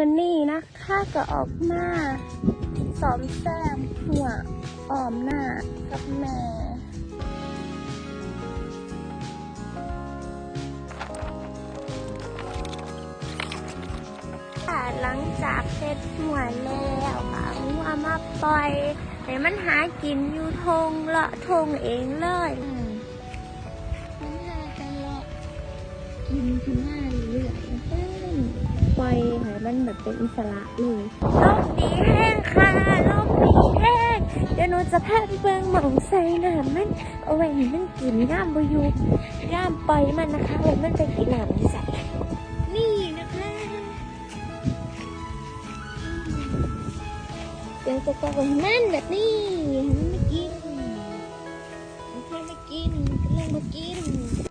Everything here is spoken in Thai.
อนี่นะข้าก็ออกมาสอมแซมหัวอ้อมหน้ากับแม่ค่ะหลังจากเสร็จหัวแล้วค่ะหัวมาปล่อยให้มันหากินอยู่ทงเลาะทงเองเลยมันหากันเลาะกินขึ้นมาเรื่อย แบบเป็นอิสระเลยโลกนีแห้งค่ะโลกนีแห้งเดี๋ยวหนูจะพาไปเบิงหมองใส่น้ำมันเอาไว้ให้มันกินย่ามบอยุย่ามปล่อยมันนะคะไว้มันไปกินหนามนี่จ้ะนี่นะคะเดี๋ยวจะกอกมันแบบนี้ให้มันกินให้มันกินก็เลยมากิน